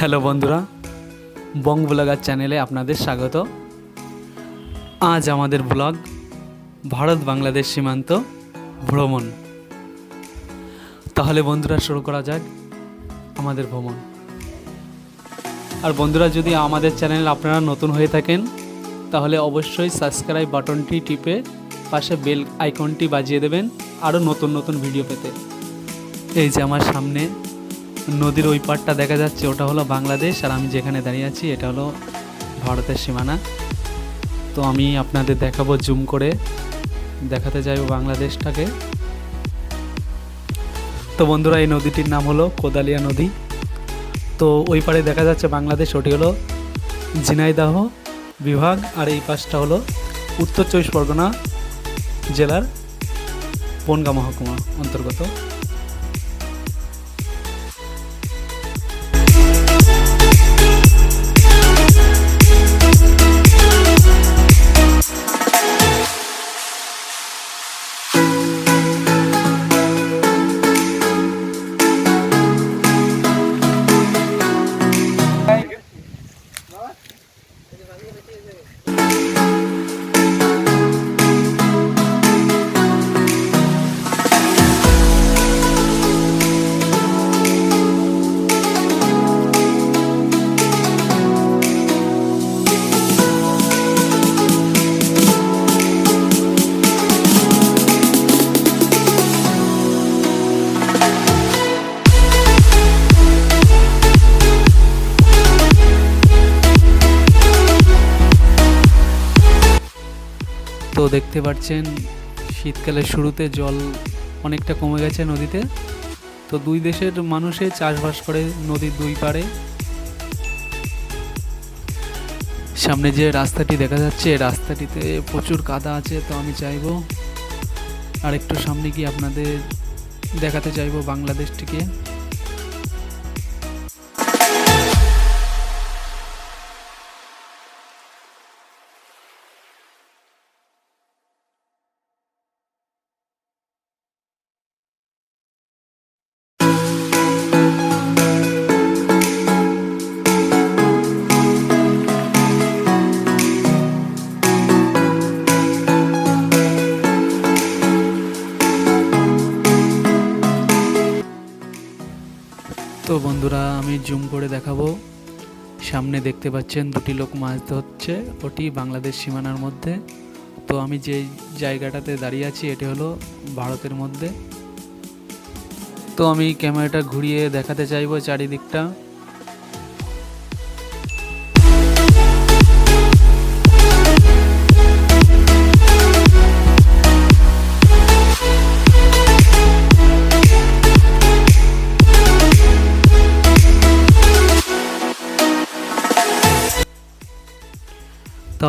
Hello বন্ধুরা বং blogger চ্যানেলে আপনাদের স্বাগত। আজ আমাদের ব্লগ ভারত বাংলাদেশ সীমান্ত ভ্রমণ। তাহলে বন্ধুরা শুরু করা যাক আমাদের ভ্রমণ। আর বন্ধুরা, যদি আমাদের চ্যানেল আপনারা নতুন হয়ে থাকেন, তাহলে অবশ্যই সাবস্ক্রাইব বাটনটি টিপে পাশে বেল আইকনটি বাজিয়ে দেবেন আরও নতুন নতুন ভিডিও পেতে। এই যে আমার সামনে নদীর ওই পারটা দেখা যাচ্ছে, ওটা হলো বাংলাদেশ, আর আমি যেখানে দাঁড়িয়ে আছি, এটা হলো ভারতের সীমানা। তো আমি আপনাদের দেখাবো জুম করে, দেখাতে চাইব বাংলাদেশটাকে। তো বন্ধুরা, এই নদীটির নাম হলো কোদালিয়া নদী। তো ওই পারে দেখা যাচ্ছে বাংলাদেশ, ওটি হলো ঝিনাইদাহ বিভাগ, আর এই পাশটা হলো উত্তর চব্বিশ পরগনা জেলার বনগা মহকুমা অন্তর্গত। তো দেখতে পাচ্ছেন, শীতকালের শুরুতে জল অনেকটা কমে গেছে নদীতে। তো দুই দেশের মানুষে চাষবাস করে নদীর দুই পাড়ে। সামনে যে রাস্তাটি দেখা যাচ্ছে রাস্তাটিতে প্রচুর কাদা আছে, তো আমি চাইব আর একটু সামনে গিয়ে আপনাদের দেখাতে চাইব বাংলাদেশটিকে। তো বন্ধুরা, আমি জুম করে দেখাবো। সামনে দেখতে পাচ্ছেন দুটি লোক মাছ ধরছে, ওটি বাংলাদেশ সীমানার মধ্যে। তো আমি যে জায়গাটাতে দাঁড়িয়ে আছি, এটি হলো ভারতের মধ্যে। তো আমি ক্যামেরাটা ঘুরিয়ে দেখাতে চাইব চারিদিকটা।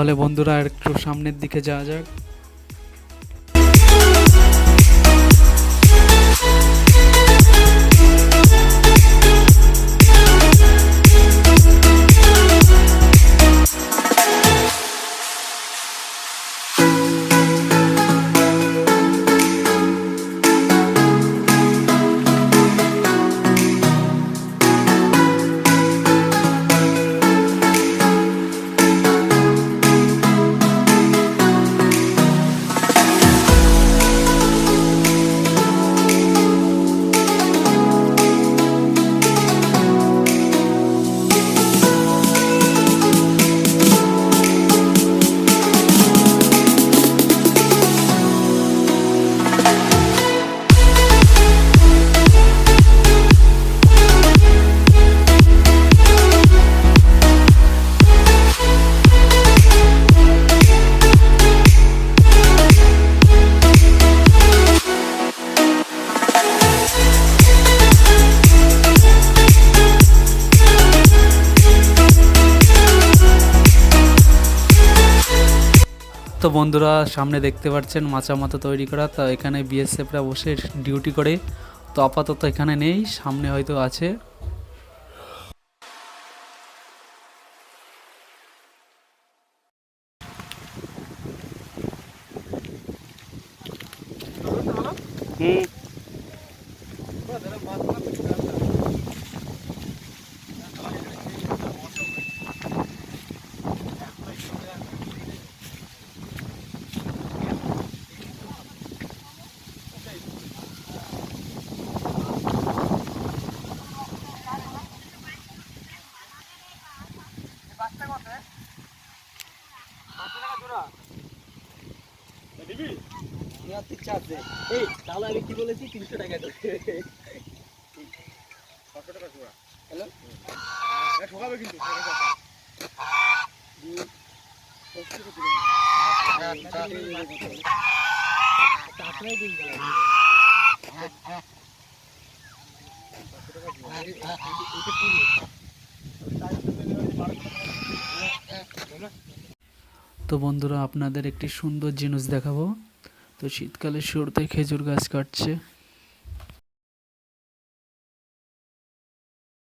তাহলে বন্ধুরা একটু সামনের দিকে যাওয়া যাক। তো বন্ধুরা, সামনে দেখতে পাচ্ছেন মাচা মতো তৈরি করা। তো এখানে বিএসএফরা বসে ডিউটি করে। তো আপাতত এখানে নেই, সামনে হয়তো আছে। ইচ্ছা আছে এই তাহলে আমি কি বলেছি? তিনশো টাকা দেবে। হ্যালো? ঠকাবে কিন্তু আপনারাই দিন তো বন্ধুরা আপনাদের একটি সুন্দর জিনিস দেখাবো। তো শীতকালে শুরুতে খেজুর গাছ কাটছে।